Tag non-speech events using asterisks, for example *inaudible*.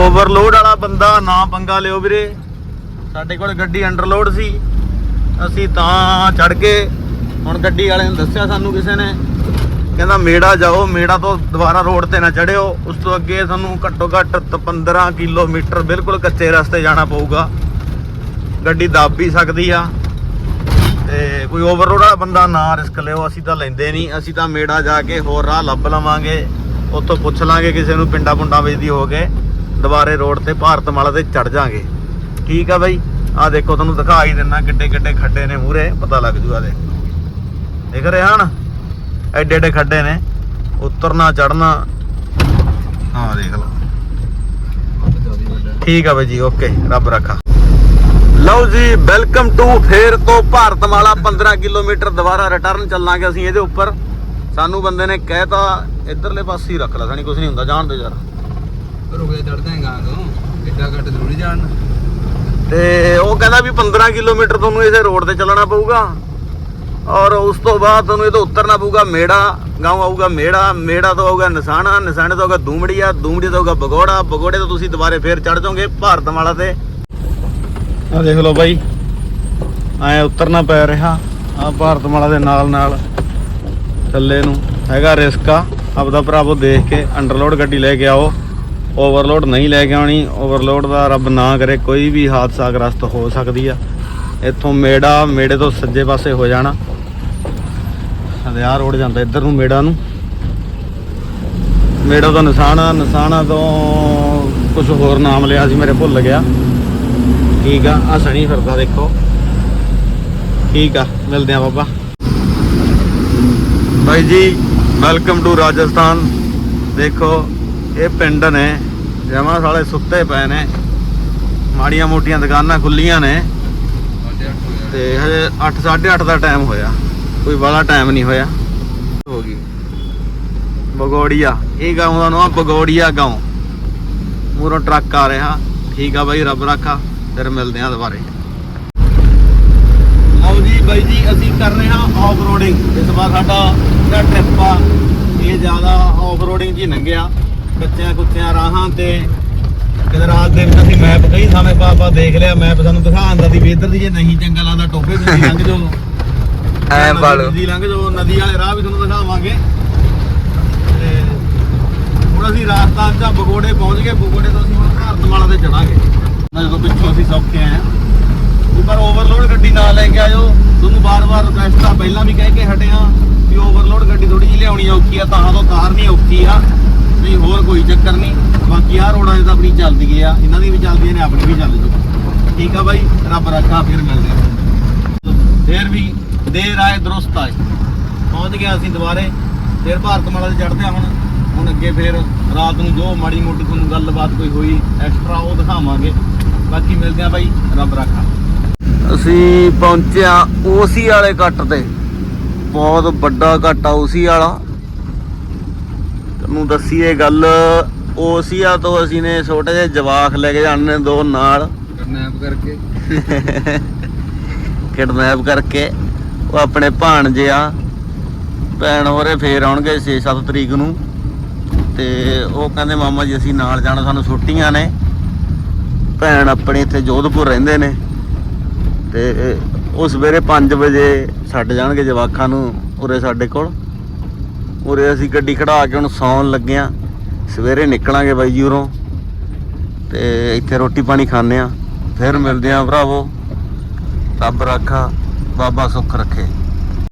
Overload ਵਾਲਾ ਬੰਦਾ, ਨਾ ਪੰਗਾ ਲਿਓ ਵੀਰੇ। ਸਾਡੇ ਕੋਲ ਗੱਡੀ ਅੰਡਰਲੋਡ ਸੀ। ਅਸੀਂ ਤਾਂ ਚੜ ਕੇ ਹੁਣ ਗੱਡੀ ਵਾਲੇ ਨੇ ਦੱਸਿਆ ਸਾਨੂੰ ਕਿਸੇ ਨੇ। ਕਹਿੰਦਾ, ਮੇੜਾ ਜਾਓ, ਮੇੜਾ ਤੋਂ ਦੁਬਾਰਾ ਰੋਡ ਤੇ ਨਾ ਚੜਿਓ ਉਸ ਤੋਂ ਅੱਗੇ ਸਾਨੂੰ ਘੱਟੋ ਘੱਟ ਤ- 15 ਕਿਲੋਮੀਟਰ ਬਿਲਕੁਲ ਕੱਚੇ ਰਸਤੇ ਜਾਣਾ ਪਊਗਾ। ਗੱਡੀ ਦੱਬ ਵੀ ਸਕਦੀ ਆ। ਤੇ ਕੋਈ ਓਵਰਲੋਡ ਵਾਲਾ ਬੰਦਾ ਨਾ ਰਿਸਕ ਲਿਓ, ਅਸੀਂ ਤਾਂ ਲੈਂਦੇ ਨਹੀਂ। ਅਸੀਂ ਤਾਂ ਮੇੜਾ ਜਾ ਕੇ ਹੋਰ ਰਾਹ ਲੱਭ ਲਵਾਂਗੇ। ਉੱਥੋਂ ਪੁੱਛ ਲਾਂਗੇ ਕਿਸੇ ਨੂੰ ਪਿੰਡਾਂ ਪੁੰਡਾਂ ਵਿੱਚ ਦੀ ਹੋ ਕੇ। ਦੁਬਾਰੇ ਰੋਡ ਤੇ ਭਾਰਤਮਾਲਾ ਤੇ ਚੜ ਜਾਾਂਗੇ। ਠੀਕ ਆ ਬਾਈ? ਆ ਦੇਖੋ, ਤੁਹਾਨੂੰ ਦਿਖਾ ਹੀ ਦਿੰਨਾ ਕਿੱਡੇ ਕਿੱਡੇ ਖੱਡੇ ਨੇ ਮੂਰੇ ਪਤਾ ਲੱਗ ਜੂਗਾ ਦੇ ਦੇਖ ਰਹੇ ਹਨ ਐਡੇ ਐਡੇ ਖੱਡੇ ਨੇ। ਉਤਰਨਾ ਚੜਨਾ ਹਾਂ, ਦੇਖ ਲਓ। ਠੀਕ ਆ ਬਾਈ ਜੀ, ਓਕੇ, ਰੱਬ ਰੱਖਾ। ਲਓ ਜੀ, ਵੈਲਕਮ ਟੂ ਫੇਰ ਤੋਂ ਭਾਰਤਮਾਲਾ 15 ਕਿਲੋਮੀਟਰ ਦੁਬਾਰਾ ਰਿਟਰਨ ਚੱਲਾਂਗੇ ਅਸੀਂ ਇਹਦੇ ਉੱਪਰ। ਸਾਨੂੰ ਬੰਦੇ ਨੇ ਕਹਿਤਾ, ਇਧਰਲੇ ਪਾਸੇ ਹੀ ਰੱਖ ਲੈ ਸਣੀ ਕੁਝ ਨਹੀਂ ਹੁੰਦਾ, ਜਾਣ ਦੇ ਯਾਰ ਰੁਕ ਜਾ ਚੜਦਾ ਹੈਗਾ ਤੋਂ ਇੱਡਾ ਘੱਟ ਜ਼ਰੂਰੀ ਜਾਣ। ਤੇ ਉਹ ਕਹਿੰਦਾ ਵੀ 15 ਕਿਲੋਮੀਟਰ ਤੁਹਾਨੂੰ ਇਸੇ ਰੋਡ ਤੇ ਚੱਲਣਾ ਪਊਗਾ। ਔਰ ਉਸ ਤੋਂ ਬਾਅਦ ਤੁਹਾਨੂੰ ਇਹ ਤੋਂ ਉਤਰਨਾ ਪਊਗਾ ਮੇੜਾ, ਗਾਉਂ ਆਊਗਾ ਮੇੜਾ ਮੇੜਾ ਤੋਂ ਆਊਗਾ ਨਿਸ਼ਾਨਾ, ਨਿਸ਼ਾਨੇ ਤੋਂ ਆਊਗਾ ਦੂਮੜੀਆ ਦੂਮੜੀ ਤੋਂ ਆਊਗਾ ਬਗੋੜਾ, ਬਗੋੜੇ ਤੋਂ ਤੁਸੀਂ ਦੁਬਾਰੇ ਫੇਰ ਚੜ ਜਾਓਗੇ ਭਾਰਤਮਾਲਾ ਤੇ। ਆ ਦੇਖ ਲਓ ਬਾਈ, ਐ ਉਤਰਨਾ ਪੈ ਰਿਹਾ, ਆ ਭਾਰਤਮਾਲਾ ਦੇ ਨਾਲ ਨਾਲ ਥੱਲੇ ਨੂੰ ਹੈਗਾ ਰਿਸਕ। ਆ ਆਪਦਾ ਭਰਾਵੋ ਦੇਖ ਕੇ ਅੰਡਰਲੋਡ ਗੱਡੀ ਲੈ ਕੇ ਆਓ। ਓਵਰਲੋਡ ਨਹੀਂ ਲੈ ਕੇ ਆਉਣੀ, ਓਵਰਲੋਡ ਦਾ ਰੱਬ ਨਾ ਕਰੇ, ਕੋਈ ਵੀ ਹਾਦਸਾ ਗ੍ਰਸਤ ਹੋ ਸਕਦੀ ਆ। ਇੱਥੋਂ ਮੇੜਾ, ਮੇੜੇ ਤੋਂ ਸੱਜੇ ਪਾਸੇ ਹੋ ਜਾਣਾ। ਹਲੇ ਆਹ ਰੋਡ ਜਾਂਦਾ ਇੱਧਰ ਨੂੰ, ਮੇੜਾ ਨੂੰ। ਮੇੜਾ ਤੋਂ ਨਿਸ਼ਾਨਾ ਨਿਸ਼ਾਨਾ ਤੋਂ ਕੁਝ ਹੋਰ ਨਾਮ ਲਿਆ ਸੀ, ਮੇਰੇ ਭੁੱਲ ਗਿਆ। ਠੀਕ ਆ ਆ ਸਣੀ ਫਿਰਦਾ ਦੇਖੋ। ਠੀਕ ਆ, ਮਿਲਦੇ ਆ ਬਾਬਾ। ਭਾਈ ਜੀ ਵੈਲਕਮ ਟੂ ਰਾਜਸਥਾਨ। ਦੇਖੋ ਇਹ ਪਿੰਡ ਨੇ, ਜਮਾ ਸਾਲੇ ਸੁੱਤੇ ਪਏ ਨੇ। ਮਾੜੀਆਂ ਮੋਟੀਆਂ ਦੁਕਾਨਾਂ ਖੁੱਲੀਆਂ ਨੇ। ਤੇ ਹਜੇ 8 8:30 ਦਾ ਟਾਈਮ ਹੋਇਆ। ਕੋਈ ਵਾਲਾ ਟਾਈਮ ਨਹੀਂ ਹੋਇਆ। ਹੋ ਗਈ। ਬਗੋੜੀਆ। ਇਹ ਗਾਉਂ ਦਾ ਨਾਮ ਬਗੋੜੀਆ ਗਾਉਂ। ਮੂਰੋਂ ਟਰੱਕ ਆ ਰਿਹਾ। ਠੀਕ ਆ ਬਾਈ, ਰੱਬ ਰੱਖਾ। ਫਿਰ ਮਿਲਦੇ ਆ ਦੁਬਾਰੇ। ਲਓ ਜੀ ਬਾਈ ਜੀ, ਅਸੀਂ ਕਰ ਰਹੇ ਹਾਂ ਆਫ ਰੋਡਿੰਗ ਇਸ ਵਾਰ ਸਾਡਾ ਜਿਹੜਾ ਟ੍ਰਿਪ ਆ, ਇਹ ਜ਼ਿਆਦਾ ਆਫ ਰੋਡਿੰਗ 'ਚ ਲੰਘਿਆ। ਕੱਚਿਆਂ ਕੁੱਚਿਆਂ ਰਾਹਾਂ ਤੇ ਕਿਤੇ ਰਾਤ ਦੇ ਵਿੱਚ ਅਸੀਂ ਮੈਪ ਕਈ ਥਾਵੇਂ ਪਾ ਪਾ ਦੇਖ ਲਿਆ ਮੈਪ ਸਾਨੂੰ ਦਿਖਾਉਂਦਾ ਸੀ ਵੀ ਇੱਧਰ ਦੀ ਜੇ ਨਹੀਂ ਚੰਗਾ ਲੱਗਦਾ ਟੋਪੇ ਵੀ ਤੁਸੀਂ *laughs* ਲੰਘ ਜਾਓ। ਐਂ ਪਾਲੋ। ਨਦੀ ਲੰਘ ਜਾਓ ਨਦੀ ਵਾਲੇ ਰਾਹ ਵੀ ਤੁਹਾਨੂੰ ਦਿਖਾਵਾਂਗੇ। ਤੇ ਹੁਣ ਅਸੀਂ ਰਾਜਸਥਾਨ ਦਾ ਬਗੋੜੇ ਪਹੁੰਚ ਗਏ ਬਗੋੜੇ ਤੋਂ ਅਸੀਂ ਹੁਣ ਭਾਰਤਮਾਲਾ ਤੇ ਚੜਾਂਗੇ। ਜਦੋਂ ਪਿੱਛੋਂ ਅਸੀਂ ਸੌਖੇ ਆਏ ਆ ਪਰ ਓਵਰਲੋਡ ਗੱਡੀ ਨਾ ਲੈ ਕੇ ਆਇਓ ਤੁਹਾਨੂੰ ਬਾਰ-ਬਾਰ ਰਿਕਵੈਸਟ ਆ ਪਹਿਲਾਂ ਵੀ ਕਹਿ ਕੇ ਹਟਿਆ ਵੀ ਓਵਰਲੋਡ ਗੱਡੀ ਥੋੜੀ ਜਿਹੀ ਲਿਆਉਣੀ ਔਖੀ ਆ ਤਾਂ ਤੋਂ ਤਾਰਨੀ ਔਖੀ ਆ। ਵੀ ਹੋਰ ਕੋਈ ਚੱਕਰ ਨਹੀਂ। ਬਾਕੀ ਆਹ ਰੋਡਾਂ 'ਤੇ ਤਾਂ ਆਪਣੀ ਚੱਲਦੀ ਆ। ਇਹਨਾਂ ਦੀ ਵੀ ਚੱਲਦੀਆਂ ਨੇ, ਆਪਣੀ ਵੀ ਚੱਲ ਜੂ ਠੀਕ ਆ ਬਾਈ, ਰੱਬ ਰੱਖਾ, ਫਿਰ ਮਿਲਦੇ ਆ। ਫੇਰ ਵੀ ਦੇਰ ਆਏ ਦਰੁਸਤ ਆਏ ਪਹੁੰਚ ਗਿਆ ਅਸੀਂ ਦੁਬਾਰੇ। ਫਿਰ ਭਾਰਤਮਾਲਾ ਤੇ ਚੜਦੇ ਆ ਹੁਣ। ਹੁਣ ਅੱਗੇ ਫਿਰ ਰਾਤ ਨੂੰ ਜੋ ਮਾੜੀ ਮੋਟੀ ਤੁਹਾਨੂੰ ਗੱਲਬਾਤ ਕੋਈ ਹੋਈ ਐਕਸਟਰਾ ਉਹ ਦਿਖਾਵਾਂਗੇ। ਬਾਕੀ ਮਿਲਦੇ ਆ ਬਾਈ, ਰੱਬ ਰੱਖਾ। ਅਸੀਂ ਪਹੁੰਚਿਆ ਓਸੀ ਵਾਲੇ ਕੱਟ ਤੇ। ਬਹੁਤ ਵੱਡਾ ਕੱਟ ਆ ਵਾਲਾ। ਵਾਲਾ ਤੁਹਾਨੂੰ ਦੱਸੀਏ ਗੱਲ ਓਸੀਆ ਤੋਂ ਅਸੀਂ ਨੇ ਛੋਟੇ ਜਿਹੇ ਜਵਾਖ ਲੈ ਕੇ ਜਾਣੇ ਦੋ ਨਾਲ। ਕਰਨੈਪ ਕਰਕੇ। *laughs* ਕਿਡਨੈਪ ਕਰਕੇ ਉਹ ਆਪਣੇ ਭਾਣਜੇ ਆ। ਭੈਣ ਹੋਰੇ ਫੇਰ ਆਉਣਗੇ 6-7 ਤਰੀਕ ਨੂੰ। ਤੇ ਉਹ ਕਹਿੰਦੇ ਮਾਮਾ ਜੀ ਅਸੀਂ ਨਾਲ ਜਾਣਾ ਸਾਨੂੰ ਛੁੱਟੀਆਂ ਨੇ। ਭੈਣ ਆਪਣੇ ਇੱਥੇ ਜੋਧਪੁਰ ਰਹਿੰਦੇ ਨੇ। ਤੇ ਉਹ ਸਵੇਰੇ 5 ਵਜੇ ਛੱਡ ਜਾਣਗੇ ਜਵਾਖਾਂ ਨੂੰ ਉਰੇ ਸਾਡੇ ਕੋਲ। ਉਰੇ ਅਸੀਂ ਗੱਡੀ ਖੜਾ ਕੇ ਹੁਣ ਸੌਣ ਲੱਗੇ ਆ। ਸਵੇਰੇ ਨਿਕਲਾਂਗੇ ਬਾਈ ਜੀ ਉਰੋਂ ਤੇ ਇੱਥੇ ਰੋਟੀ ਪਾਣੀ ਖਾਣੇ ਆ। ਫਿਰ ਮਿਲਦੇ ਆ ਭਰਾਵੋ। ਰੱਬ ਰਾਖਾ, ਬਾਬਾ ਸੁੱਖ ਰੱਖੇ।